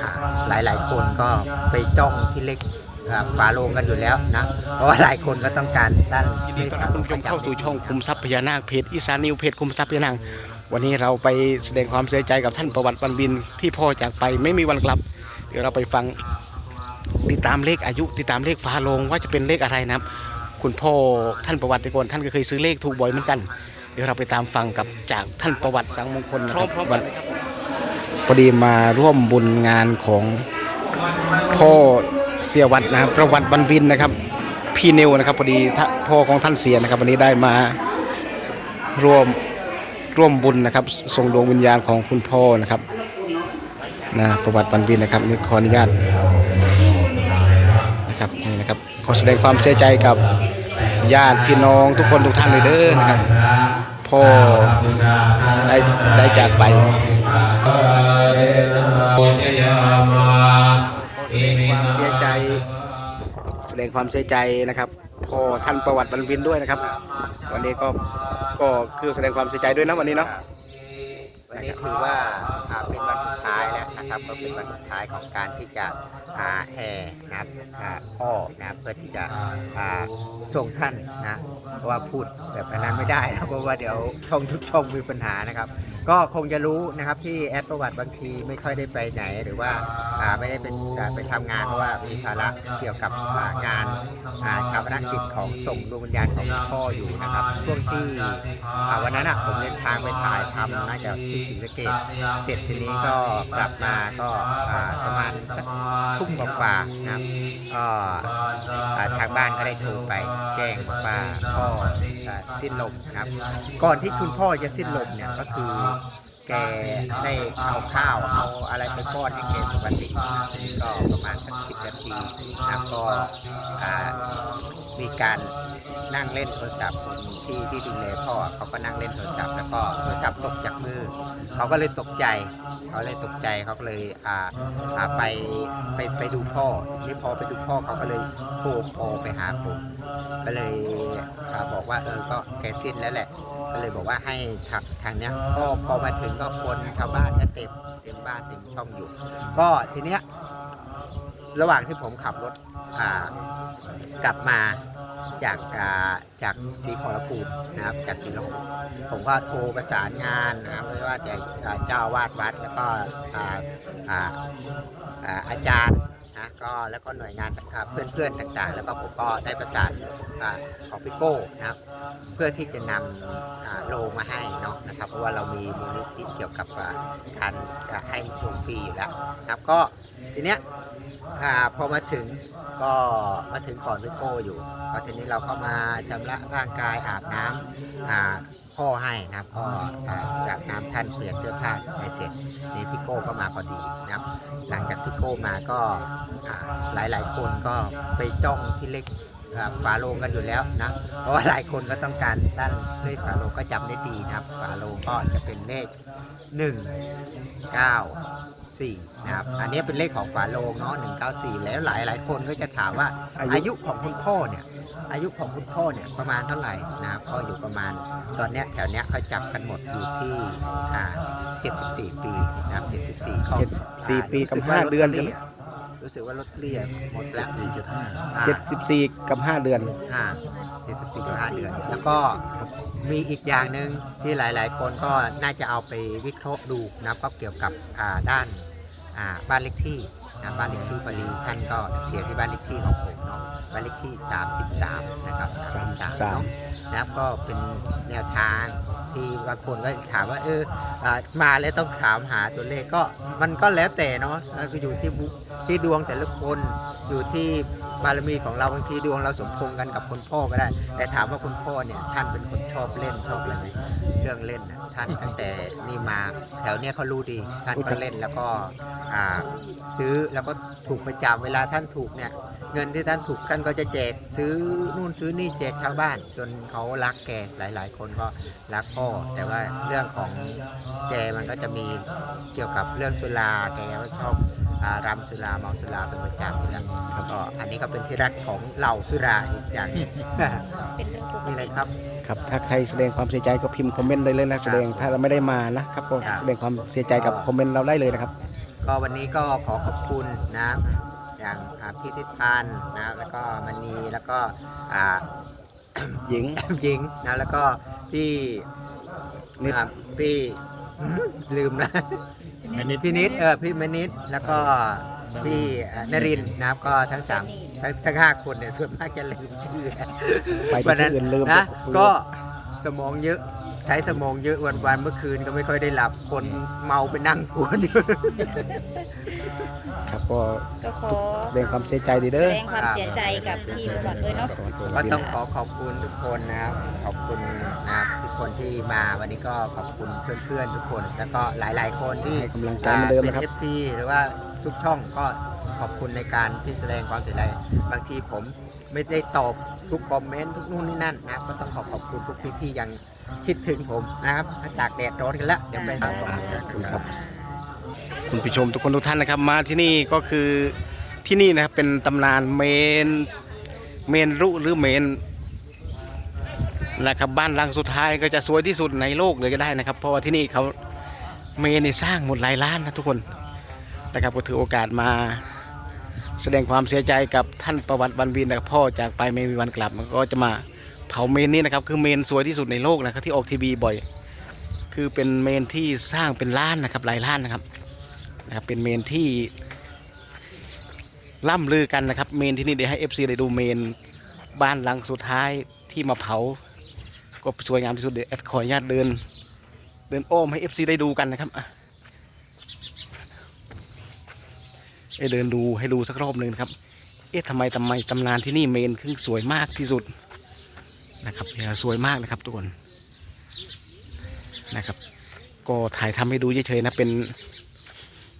อ่าหลายๆคนก็ไปจ้องที่เลขอ่าฝาโลงกันอยู่แล้วนะ เพราะว่าหลายคนก็ต้องการด้านยินดีต้อนรับคุณผู้ชมเข้าสู่ช่องคุมทรัพย์พญานาคเพจอีสานนิวเพจคุมทรัพย์พญานาควันนี้เราไปแสดงความเสียใจกับท่านประวัติวันบินที่พ่อจากไปไม่มีวันกลับ เดี๋ยวเราไปฟังติดตามเลขอายุ ติดตามเลขฟ้าโลงว่าจะเป็นเลขอะไรนะครับ คุณพ่อท่านประวัติแต่ก่อนท่านก็เคยซื้อเลขถูกบ่อยเหมือนกัน เดี๋ยวเราไปตามฟังกับจากท่านประวัติสังมงคลนะครับวัน พอดีมาร่วมบุญงานของพ่อเสียวัดนะครับประวัติวันบินนะครับ พี่นิวนะครับพอดีพ่อของท่านเสียนะครับ วันนี้ได้มาร่วมร่วมบุญนะครับส่งดวงวิญญาณของคุณพ่อนะครับนะประวัติวันบินนะครับนี่ขออนุญาตนะครับนี่นะครับขอแสดงความเสียใจกับญาติพี่น้องทุกคนทุกท่านเลยเด้อนะครับพ่อได้ได้จากไป ความเสียใจ แสดงความเสียใจนะครับพ่อท่านประวัติบรรวินด้วยนะครับ วันนี้ก็ก็คือแสดงความเสียใจด้วยนะวันนี้เนาะวันนี้ถือว่าอ่าเป็นวันสุดท้ายแล้วนะครับก็เป็นวันสุดท้ายของการที่จะอ่าแห่นะครับอ่าพ่อนะครับเพื่อที่จะอ่าส่งท่านนะเพราะว่าพูดแบบนั้นไม่ได้นะเพราะว่าเดี๋ยวช่องทุกช่องมีปัญหานะครับ ก็คงจะรู้นะครับที่แอดประวัติบางทีไม่ค่อยได้ไปไหนหรือว่าไม่ได้เป็นไปทำงานเพราะว่ามีภาระเกี่ยวกับงานอ่าชาปนกิจของส่งดวงวิญญาณของพ่ออยู่นะครับช่วงที่วันนั้นผมเดินทางไปถ่ายทำน่าจะที่ศรีสะเกษเสร็จทีนี้ก็กลับมาก็ประมาณสักทุ่มกว่าๆนะครับก็ทางบ้านก็ได้โทรไปแจ้งว่าพ่อสิ้นลมนะครับ ก่อนที่คุณพ่อจะสิ้นลมเนี่ยก็คือแกได้เอาข้าวเอาอะไรไปป้อนให้แกปกติก็ประมาณสักสิบนาทีนะครับก็มีการนั่งเล่นโทรศัพท์คนที่ที่ดูแลพ่อเขาก็นั่งเล่นโทรศัพท์แล้วก็โทรศัพท์ตกจากมือเขาก็เลยตกใจเขาเลยตกใจเขาก็เลยอ่าอ่าไปไปไปดูพ่อนี่พอไปดูพ่อเขาก็เลยโทรคอลไปหาผมก็เลยบอกว่าเออก็แกสิ้นแล้วแหละ ก็เลยบอกว่าให้ทางทางเนี้ยก็พอมาถึงก็คนชาวบ้านก็เต็มเต็มบ้านเต็มช่องอยู่ ก็ทีเนี้ยระหว่างที่ผมขับรถอ่ากลับมาจากอ่าจากศรีขอรภูมินะครับจากศรีขอรภูมิผมก็โทรประสานงานนะครับไม่ว่าจะอ่าเจ้าอาวาดวัดแล้วก็อ่าอ่าอ่าอาจารย์ นะก็แล้วก็หน่วยงานเพื่อนๆต่างๆ แล้วก็ผมก็ได้ประสานของพี่โก้นะครับเพื่อที่จะนำโลงมาให้เนาะนะครับเพราะว่าเรามีมูลนิธิเกี่ยวกับการให้โลงฟรีอยู่แล้วนะครับก็ทีเนี้ย อ่าพอมาถึงก็มาถึงก่อนพี่โก้อยู่พอทีนี้เราก็มาชำระร่างกายอาบน้ำอ่าพ่อให้นะครับก็อ่าจากน้ำท่านเปลี่ยนเสื้อผ้าให้เสร็จนี่พี่โก้ก็มาพอดีนะครับ หลังจากพี่โก้มาก็อ่ายหลายคนก็ไปจ้องที่เลขอ่าฝาโลงกันอยู่แล้วนะ เพราะว่าหลายคนก็ต้องการด้านเลขฝาโลงก็จำได้ดีนะครับ ฝาโลงก็จะเป็นเลข1 9 4นะครับอันนี้เป็นเลขของฝาโลงเนาะ194 แล้วหลายหลายคนก็จะถามว่าอายุอายุของคุณพ่อเนี่ยอายุของคุณพ่อเนี่ยประมาณเท่าไหร่นะครับก็อยู่ประมาณตอนเนี้ยแถวเนี้ยเขาจับกันหมดอยู่ที่อ่า74 ปีนะครับ74เขา74ปีกับรู้สึว่ห้าเดือนลตตรี่ะรู้สึกว่าลดเลี่ยหมดแล้วอ่าเจ็ดสิบสี่กับห้าเดือน อ่า74ถึง5เดือน แล้วก็มีอีกอย่างหนึ่งที่หลาย ๆ คนก็น่าจะเอาไปวิเคราะห์ดูนะก็เกี่ยวกับอ่าด้าน อ่าบ้านเลขที่นะบ้านเลขที่พอดีท่านก็เสียที่บ้านเลขที่ของผมเนาะบ้านเลขที่ 33 นะครับ33เนาะนะครับก็เป็นแนวทาง ทีบางคนก็ถามว่าเออมาแล้วต้องถามหาตัวเลขก็มันก็แล้วแต่เนาะก็อยู่ที่ที่ดวงแต่ละคนอยู่ที่บารมีของเราบางทีดวงเราสมพงกันกับคุณพ่อก็ได้ แต่ถามว่าคุณพ่อเนี่ยท่านเป็นคนชอบเล่นชอบอะไรเรื่องเล่นนะท่านตั้งแต่นี่มาแถวเนี้ยเขารู้ดีท่านก็เล่นแล้วก็ซื้อแล้วก็ถูกประจำเวลาท่านถูกเนี่ย เงินที่ท่านถูกท่านก็จะแจกซื้อนู่นซื้อนี่แจกชาวบ้าน จนเขารักแกหลาย ๆ คนก็รักพ่อ แต่ว่าเรื่องของแกมันก็จะมีเกี่ยวกับเรื่องสุราแกก็ชอบอ่ารำสุราเมาสุราเป็นประจำอยู่แล้วก็อันนี้ก็เป็นที่รักของเหล่าสุราอีกอย่างหนึ่งเป็นเรื่องปกนี่ติเลยครับ ครับถ้าใครแสดงความเสียใจก็พิมพ์คอมเมนต์ได้เลยนะแสดงถ้าเราไม่ได้มานะครับก็ครับแสดงความเสียใจกับคอมเมนต์เราได้เลยนะครับ ก็วันนี้ก็ขอขอบคุณนะ อย่างอ่าพี่ทิพย์พันธ์นะแล้วก็มณีแล้วก็อ่าหญิงหญิงนะแล้วก็พี่นิดอ่าพี่หืมลืมนะมนิดพี่นิดเออพี่มนิดแล้วก็พี่อ่านรินทร์นะครับก็ทั้งสามทั้งทั้งห้าคนเนี่ยส่วนมากจะลืมชื่อไปวันที่นั้นอื่นลืมนะคุยก็สมองเยอะ ใช้สมองเยอะวันวันๆเมื่อคืนก็ไม่ค่อยได้หลับคนเมาไปนั่งกวนอยู่ครับก็ก็ขอแสดงความเสียใจดีแสเด้อดงความเสียใจกับพี่ประวัติด้วยเนาะก็ต้องขอขอบคุณทุกคนนะครับขอบคุณนะครับทุกคนที่มาวันนี้ก็ขอบคุณเพื่อนๆทุกคน แล้วก็หลาย ๆ คนที่ให้กำลังใจเหมือนเดิมเป็นนะครับ FC หรือว่า ทุกช่องก็ขอบคุณในการที่แสดงความเสียใจบางทีผมไม่ได้ตอบทุกคอมเมนต์ทุกนู่นนี่นั่นนะครับก็ต้องขอขอบคุณทุกพี่ที่ยังคิดถึงผมนะครับตากแดดร้อนกันแล้วเดี๋ยวไปหาของขอบคุณครับคุณผู้ชมทุกคนทุกท่านนะครับ มาที่นี่ก็คือที่นี่นะครับเป็นตำนานเมนเมนรุหรือเมนนะครับบ้านหลังสุดท้ายก็จะสวยที่สุดในโลกเลยก็ได้นะครับ เพราะว่าที่นี่เขาเมนสร้างหมดหลายล้านนะทุกคน นะครับก็ถือโอกาสมา แสดงความเสียใจกับท่านประวัติบันวินนะครับพ่อจากไปไม่มีวันกลับมันก็จะมาเผาเมนนี้นะครับคือเมนสวยที่สุดในโลกนะครับที่ออกทีวีบ่อย คือเป็นเมนที่สร้างเป็นล้านนะครับหลายล้านนะครับนะครับเป็นเมนที่ล่ำลือกันนะครับเมนที่นี่เดี๋ยวให้ FC ได้ดูเมนบ้านหลังสุดท้ายที่มาเผา ก็สวยงามที่สุดเดี๋ยวแอดขออนุญาตเดิน เดินอ้อมให้ FC ได้ดูกันนะครับ อะเอ้เดินดูให้ดูสักรอบหนึ่งนะครับ เอ๊ะทำไมทำไมตำนานที่นี่เมนขึ้นสวยมากที่สุดนะครับเนี่ยสวยมากนะครับทุกคนนะครับ ก็ถ่ายทำให้ดูเฉยๆนะเป็น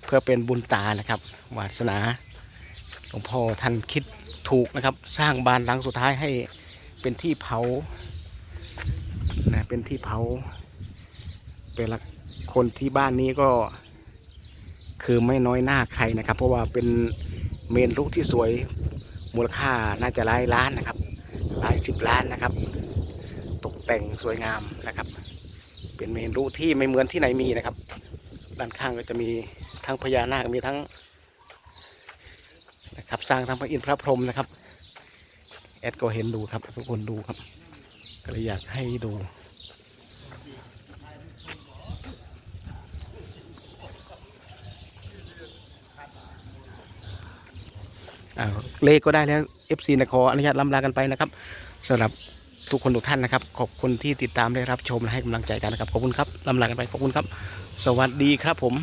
เพื่อเป็นบุญตานะครับวาสนาหลวงพ่อท่านคิดถูกนะครับ สร้างบ้านหลังสุดท้ายให้เป็นที่เผานะเป็นที่เผาเป็นละคนที่บ้านนี้ก็ คือไม่น้อยหน้าใครนะครับ เพราะว่าเป็นเมนลูกที่สวยมูลค่าน่าจะหลายล้านนะครับหลายสิบล้านนะครับ ตกแต่งสวยงามนะครับ เป็นเมนรูที่ไม่เหมือนที่ไหนมีนะครับ ด้านข้างก็จะมีทั้งพญานาคมีทั้งนะครับสร้างทั้งพระอินทร์พระพรหมนะครับแอดก็เห็นดูครับทุกคนดูครับก็เลยอยากให้ดู เลขก็ได้แล้ว FC นะขออนุญาตลำลากันไปนะครับสำหรับทุกคนทุกท่านนะครับ ขอบคุณที่ติดตามได้รับชมและให้กำลังใจกันนะครับ ขอบคุณครับลำลากันไปขอบคุณครับ สวัสดีครับผม